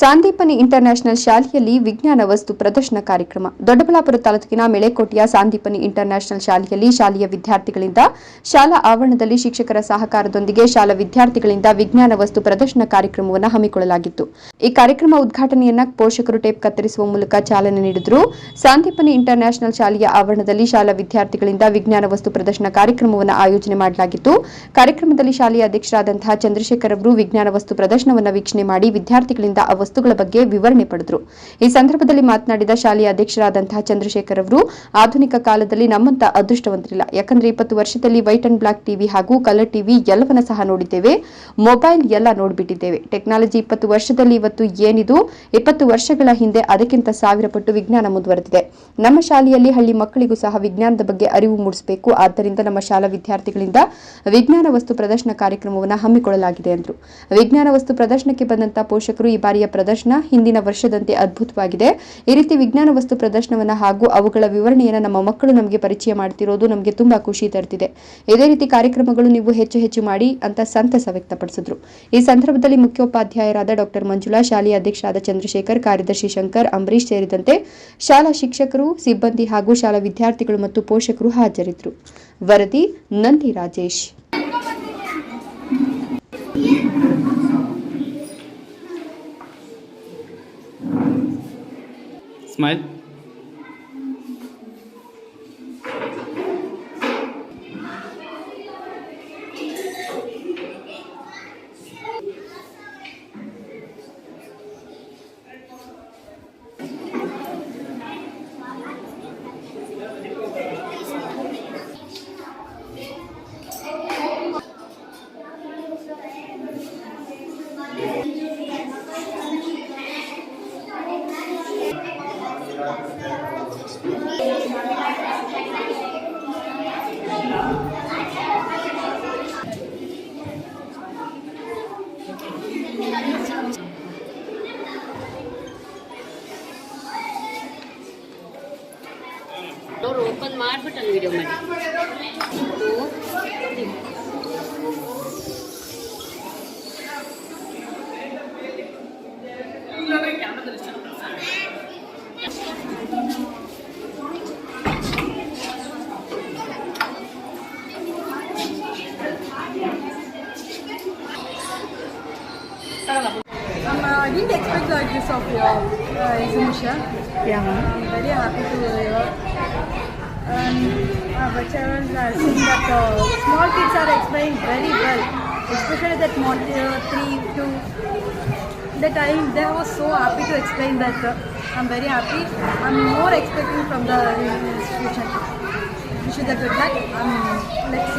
Sandipani international ಶಾಲೆಯಲ್ಲಿ ವಿಜ್ಞಾನ ವಸ್ತು ಪ್ರದರ್ಶನ ಕಾರ್ಯಕ್ರಮ. ದೊಡ್ಡಬಳ್ಳಾಪುರ ತಾಲೂಕಿನ ಮೆಳೆಕೋಟೆಯ ಸಾಂದೀಪನಿ ಇಂಟರ್ನ್ಯಾಷನಲ್ ಶಾಲೆಯಲ್ಲಿ ಶಾಲೆಯ ವಿದ್ಯಾರ್ಥಿಗಳಿಂದ ಶಾಲಾ ಆವರಣದಲ್ಲಿ ಶಿಕ್ಷಕರ ಸಹಕಾರದೊಂದಿಗೆ ಶಾಲಾ ವಿದ್ಯಾರ್ಥಿಗಳಿಂದ ವಿಜ್ಞಾನ ವಸ್ತು ಪ್ರದರ್ಶನ ಕಾರ್ಯಕ್ರಮವನ್ನು ಹಮ್ಮಿಕೊಳ್ಳಲಾಗಿತ್ತು. ಈ ಕಾರ್ಯಕ್ರಮ ಉದ್ಘಾಟನೆಯನ್ನ ಪೋಷಕರು ಟೇಪ್ ಕತ್ತರಿಸುವ ಮೂಲಕ ಚಾಲನೆ ನೀಡಿದರು. ಸಾಂದೀಪನಿ ಇಂಟರ್ನ್ಯಾಷನಲ್ ಶಾಲೆಯ ಆವರಣದಲ್ಲಿ ಶಾಲಾ ವಿದ್ಯಾರ್ಥಿಗಳಿಂದ ವಿಜ್ಞಾನ ವಸ್ತು ಪ್ರದರ್ಶನ ಕಾರ್ಯಕ್ರಮವನ್ನು ಆಯೋಜನೆ ಮಾಡಲಾಗಿತ್ತು. ಕಾರ್ಯಕ್ರಮದಲ್ಲಿ ಶಾಲೆಯ ಅಧ್ಯಕ್ಷರಾದಂತಹ ಚಂದ್ರಶೇಖರ್ ಅವರು ವಿಜ್ಞಾನ ವಸ್ತು ಪ್ರದರ್ಶನವನ್ನು ವೀಕ್ಷಣೆ ಮಾಡಿ ವಿದ್ಯಾರ್ಥಿಗಳಿಂದ ವಸ್ತುಗಳ ಬಗ್ಗೆ ವಿವರಣೆ ಪಡೆದರು. ಈ ಸಂದರ್ಭದಲ್ಲಿ ಮಾತನಾಡಿದ ಶಾಲೆಯ ಅಧ್ಯಕ್ಷರಾದಂತಹ ಚಂದ್ರಶೇಖರ್ ಅವರು, ಆಧುನಿಕ ಕಾಲದಲ್ಲಿ ನಮ್ಮಂತ ಅದೃಷ್ಟವಂತರಿಲ್ಲ. ಯಾಕಂದ್ರೆ ಇಪ್ಪತ್ತು ವರ್ಷದಲ್ಲಿ ವೈಟ್ ಅಂಡ್ ಬ್ಲಾಕ್ ಟಿವಿ ಹಾಗೂ ಕಲರ್ ಟಿವಿ ಎಲ್ಲವನ್ನ ಸಹ ನೋಡಿದ್ದೇವೆ. ಮೊಬೈಲ್ ಎಲ್ಲ ನೋಡಿಬಿಟ್ಟಿದ್ದೇವೆ. ಟೆಕ್ನಾಲಜಿ ಇಪ್ಪತ್ತು ವರ್ಷದಲ್ಲಿ ಇವತ್ತು ಏನಿದು? ಇಪ್ಪತ್ತು ವರ್ಷಗಳ ಹಿಂದೆ ಅದಕ್ಕಿಂತ ಸಾವಿರ ಪಟ್ಟು ವಿಜ್ಞಾನ ಮುಂದುವರೆದಿದೆ. ನಮ್ಮ ಶಾಲೆಯಲ್ಲಿ ಹಳ್ಳಿ ಮಕ್ಕಳಿಗೂ ಸಹ ವಿಜ್ಞಾನದ ಬಗ್ಗೆ ಅರಿವು ಮೂಡಿಸಬೇಕು. ಆದ್ದರಿಂದ ನಮ್ಮ ಶಾಲಾ ವಿದ್ಯಾರ್ಥಿಗಳಿಂದ ವಿಜ್ಞಾನ ವಸ್ತು ಪ್ರದರ್ಶನ ಕಾರ್ಯಕ್ರಮವನ್ನು ಹಮ್ಮಿಕೊಳ್ಳಲಾಗಿದೆ ಎಂದರು ವಿಜ್ಞಾನ ವಸ್ತು ಪ್ರದರ್ಶನಕ್ಕೆ ಬಂದಂತಹ ಪೋಷಕರು ಈ ಬಾರಿಯ ಪ್ರದರ್ಶನ ಹಿಂದಿನ ವರ್ಷದಂತೆ ಅದ್ಭುತವಾಗಿದೆ. ಈ ರೀತಿ ವಿಜ್ಞಾನ ವಸ್ತು ಪ್ರದರ್ಶನವನ್ನ ಹಾಗೂ ಅವುಗಳ ವಿವರಣೆಯನ್ನು ನಮ್ಮ ಮಕ್ಕಳು ನಮಗೆ ಪರಿಚಯ ಮಾಡ್ತಿರೋದು ನಮಗೆ ತುಂಬಾ ಖುಷಿ ತರ್ತಿದೆ. ಇದೇ ರೀತಿ ಕಾರ್ಯಕ್ರಮಗಳು ನೀವು ಹೆಚ್ಚು ಹೆಚ್ಚು ಮಾಡಿ ಅಂತ ಸಂತಸ ವ್ಯಕ್ತಪಡಿಸಿದ್ರು. ಈ ಸಂದರ್ಭದಲ್ಲಿ ಮುಖ್ಯೋಪಾಧ್ಯಾಯರಾದ ಡಾಕ್ಟರ್ ಮಂಜುಳಾ, ಶಾಲೆಯ ಅಧ್ಯಕ್ಷರಾದ ಚಂದ್ರಶೇಖರ್, ಕಾರ್ಯದರ್ಶಿ ಶಂಕರ್ ಅಂಬರೀಶ್ ಸೇರಿದಂತೆ ಶಾಲಾ ಶಿಕ್ಷಕರು, ಸಿಬ್ಬಂದಿ ಹಾಗೂ ಶಾಲಾ ವಿದ್ಯಾರ್ಥಿಗಳು ಮತ್ತು ಪೋಷಕರು ಹಾಜರಿದ್ದರು ವರದಿ Nandi Rajesh. Ismail door open maar but video made. Um, I didn't expect like this of your uh, exhibition. Yeah. I'm very happy to hear. And uh, lecturers are saying that uh, small kids are explained very well, especially that mod uh, three to The time they was so happy to explain that. Uh, I'm very happy. I'm more expecting from the institution. Wish the good luck let's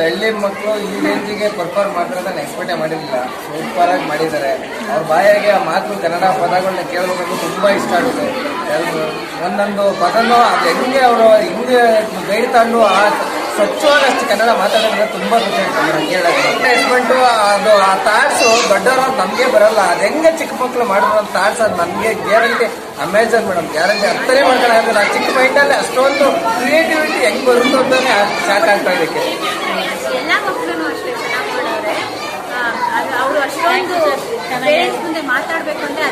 ಹಳ್ಳಿ ಮಕ್ಕಳು ಈ ರೇಂಜಿಗೆ perform ಮಾಡ್ತಾರೆ ನಾನು ಎಕ್ಸ್ಪೆಕ್ಟೇ ಮಾಡಿರಲಿಲ್ಲ. Super ಆಗಿ ಮಾಡಿದ್ದಾರೆ. ಅವ್ರ ಬಾಯಿಗೆ ಆ ಮಾತು ಕನ್ನಡ ಪದಗಳನ್ನ ಕೇಳಬೇಕು ತುಂಬ ಇಷ್ಟ ಆಗುತ್ತೆ. ಒಂದೊಂದು ಪದನೂ ಅದು ಹೆಂಗೆ ಅವರು ಹಿಂಗೆ ಗೈಡ್ ತಗೊಂಡು ಆ ಸ್ವಚ್ಛವಾಗಿ ಅಷ್ಟು ಕನ್ನಡ ಮಾತಾಡೋದ್ರೆ ತುಂಬಾ ಕೇಳೋದು ಎಕ್ಸ್ಪೆಂಟು ಅದು ಆ ಥಾಟ್ಸು ದೊಡ್ಡವರು ನಮಗೆ ಬರಲ್ಲ. ಅದು ಹೆಂಗೆ ಚಿಕ್ಕ ಮಕ್ಕಳು ಮಾಡಿರೋ ಥಾಟ್ಸ್ ಅದು ನಮ್ಗೆ ಗ್ಯಾರಂಟಿ ಅಮೇಜನ್ ಮೇಡಮ್ ಗ್ಯಾರಂಟಿ ಅರ್ಥನೇ ಮಾಡ್ಕೊಳ್ಳೋದಿಲ್ಲ ಆ ಚಿಕ್ಕ ಮೈಂಡಲ್ಲಿ ಅಷ್ಟೊಂದು ಕ್ರಿಯೇಟಿವಿಟಿ ಹೆಂಗ್ ಬರುತ್ತೋ ಸ್ಟಾರ್ಟ್ ಆಗ್ತಾ ಇದಕ್ಕೆ ಚೆನ್ನಾಗಿ ಮಾಡೋರೆ. ಆ, ಅವರು ಅಷ್ಟೊಂದು ಪೇರೆಂಟ್ಸ್ ಮುಂದೆ ಮಾತಾಡಬೇಕು ಅಂದರೆ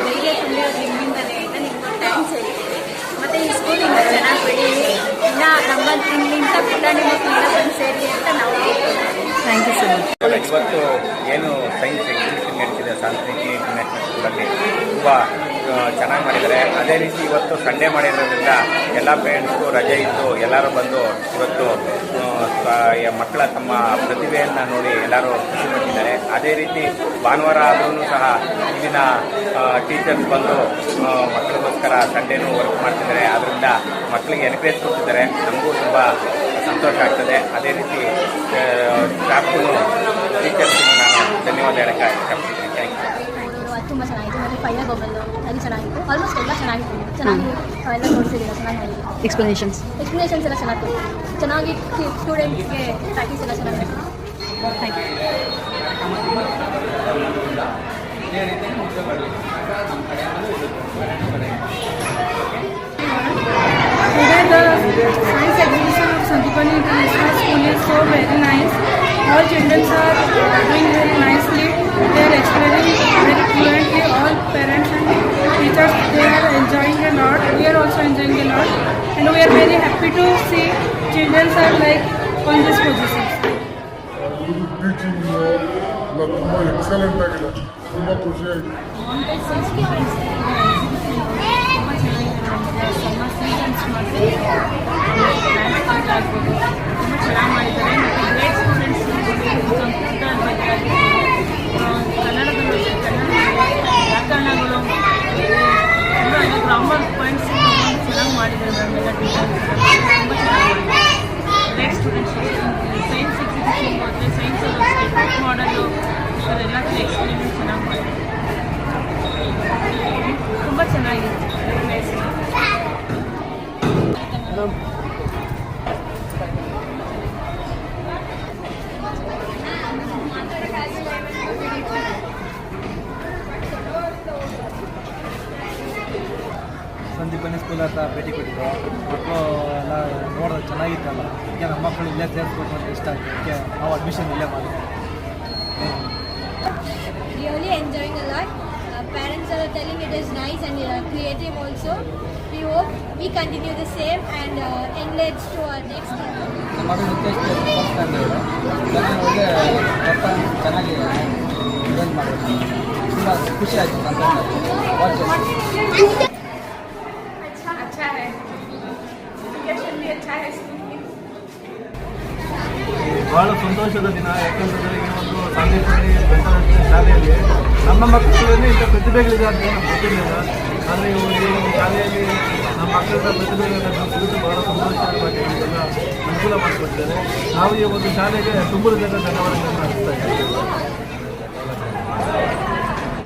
ಅಂತ ಮತ್ತು ಈ ಸ್ಕೂಲ್ ಇನ್ನೂ ಚೆನ್ನಾಗಿ ಬೆಳೀಲಿ ಇನ್ನ ನಮ್ಮ ಇಂಥ ಪುಟಾಣಿ ಮಕ್ಕಳು ಎಲ್ಲ ಬಂದು ಸೇರಿ ಅಂತ ನಾವು ಥ್ಯಾಂಕ್ ಯು ಸೊ ಮಚ್ ಇವತ್ತು ಏನು ಸೈನ್ಸ್ ಎಕ್ಸಿಬಿಷನ್ ನಡೀತಿದೆ ಸಾಂಸ್ಕೃತಿಕ ಇಂಟರ್ನ್ಯಾಷನಲ್ ಸ್ಕೂಲಲ್ಲಿ ತುಂಬ ಚೆನ್ನಾಗಿ ಮಾಡಿದ್ದಾರೆ ಅದೇ ರೀತಿ ಇವತ್ತು ಸಂಡೇ ಮಾಡಿರೋದ್ರಿಂದ ಎಲ್ಲ ಪೇರೆಂಟ್ಸ್ಗೂ ರಜೆ ಇದ್ದು ಎಲ್ಲರೂ ಬಂದು ಇವತ್ತು ಮಕ್ಕಳ ತಮ್ಮ ಪ್ರತಿಭೆಯನ್ನು ನೋಡಿ ಎಲ್ಲರೂ ಖುಷಿ ಪಟ್ಟಿದ್ದಾರೆ. ಅದೇ ರೀತಿ ಭಾನುವಾರ ಆದ್ರೂ ಸಹ ಇಲ್ಲಿನ ಟೀಚರ್ಸ್ ಬಂದು ಮಕ್ಕಳಿಗೋಸ್ಕರ ಸಂಡೇನೂ ವರ್ಕ್ ಮಾಡ್ತಿದ್ದಾರೆ. ಅದರಿಂದ ಮಕ್ಕಳಿಗೆ ಎನ್ಕರೇಜ್ ಕೊಡ್ತಿದ್ದಾರೆ. ನಮಗೂ ತುಂಬ ಸಂತೋಷ ಆಗ್ತದೆ. ಅದೇ ರೀತಿ ಸ್ಟಾಫ್ಗೂ ಟೀಚರ್ಸ್ಗೂ ನಾನು ಧನ್ಯವಾದ ಹೇಳಕ್ಕೆ ಇಷ್ಟಪಡ್ತೀನಿ. ತುಂಬ ಚೆನ್ನಾಗಿತ್ತು ಮತ್ತು ಫೈನಲ್ ಬೊಬ್ಬಲ್ ಅದು ಚೆನ್ನಾಗಿತ್ತು ಆಲ್ಮೋಸ್ಟ್ ಎಲ್ಲ ಚೆನ್ನಾಗಿತ್ತು ಚೆನ್ನಾಗಿ ಎಲ್ಲ ನೋಡ್ತಿದ್ದೀರ ಚೆನ್ನಾಗಿ ಮಾಡಿದ್ದೀವಿ ಎಕ್ಸ್ಪ್ಲನೇಷನ್ಸ್ ಎಕ್ಸ್ಪ್ಲನೇಷನ್ಸ್ ಎಲ್ಲ ಚೆನ್ನಾಗಿ ಕೊಡ್ತೀವಿ ಚೆನ್ನಾಗಿ ಸ್ಟೂಡೆಂಟ್ಸ್ಗೆ ಪ್ರಾಕ್ಟೀಸ್ ಎಲ್ಲ ಚೆನ್ನಾಗಿ thank you Today the science exhibition of Santipani International School is so very nice. All children are doing very nicely they and we are very happy to see children are like on this position. Teaching ಎಲ್ಲ ತುಂಬ excellent ಆಗಿದೆ ತುಂಬ ಖುಷಿಯಾಗಿದೆ ತುಂಬ ಚೆನ್ನಾಗಿ ಮಾಡಿದ್ದಾರೆ ಮತ್ತು great science exhibition ಮತ್ತು ಸೈನ್ಸ್ ಅಷ್ಟೇ ಮಾಡಲು ಇವರೆಲ್ಲ ಎಕ್ಸ್ಪೀರಿಮೆಂಟ್ ಚೆನ್ನಾಗಿ ಮಾಡಿದ್ದಾರೆ ತುಂಬ ಚೆನ್ನಾಗಿದೆ ಪ್ಲೇಸ್ ಸಂದೀಪನಿ ಸ್ಕೂಲ್ ಹತ್ರ ಭೇಟಿ ಕೊಟ್ಟಿದ್ದೆ ಮಕ್ಕಳು ಎಲ್ಲ ನೋಡೋದು ಚೆನ್ನಾಗಿತ್ತಲ್ಲ ಅದಕ್ಕೆ ನಮ್ಮ ಮಕ್ಕಳು ಇಲ್ಲೇ ಸೇರಿಸ್ಬೇಕು ಅಂತ ಇಷ್ಟ ಆಯಿತು ಅದಕ್ಕೆ ನಾವು ಅಡ್ಮಿಷನ್ ಇಲ್ಲೇ ಮಾಡಿದ್ವಿ really enjoying a lot. Uh, parents are telling it is nice and uh, creative also. We hope we continue the same and uh, enlarge to our next ಮಗಳು ನಿತ್ಯ ಫಸ್ಟ್ ಸ್ಟ್ಯಾಂಡರ್ಡ್ ಚೆನ್ನಾಗಿ ಒಳ್ಳೆ ಮಾಡೋದು ತುಂಬ ಖುಷಿ ಆಯಿತು ಸಂತೋಷದ ದಿನ, ಯಾಕೆಂದರೆ ಒಂದು ಸಾಂದೇಶ್ವರಿ ವೆಂಕಟೇಶ್ವರಿ ಶಾಲೆಯಲ್ಲಿ ನಮ್ಮ ಮಕ್ಕಳಲ್ಲಿ ಇಂಥ ಪ್ರತಿಭೆಗಳಿದೆ ಅಂತ ನಾನು ಗೊತ್ತಿರಲಿಲ್ಲ. ಆದರೆ ಈ ಒಂದು ಶಾಲೆಯಲ್ಲಿ ನಮ್ಮ ಮಕ್ಕಳ ಪ್ರತಿಭೆಗಳನ್ನು ಕುರಿತು ಬಹಳ ಸಂತೋಷವಾಗಿ ಅನುಕೂಲ ಮಾಡಿಕೊಡ್ತೇವೆ ನಾವು ಈ ಒಂದು ಶಾಲೆಗೆ ತುಂಬು ಜನ ಧನ್ಯವಾದಗಳನ್ನು ಹಾಕ್ತಾ ಇದ್ದೇವೆ.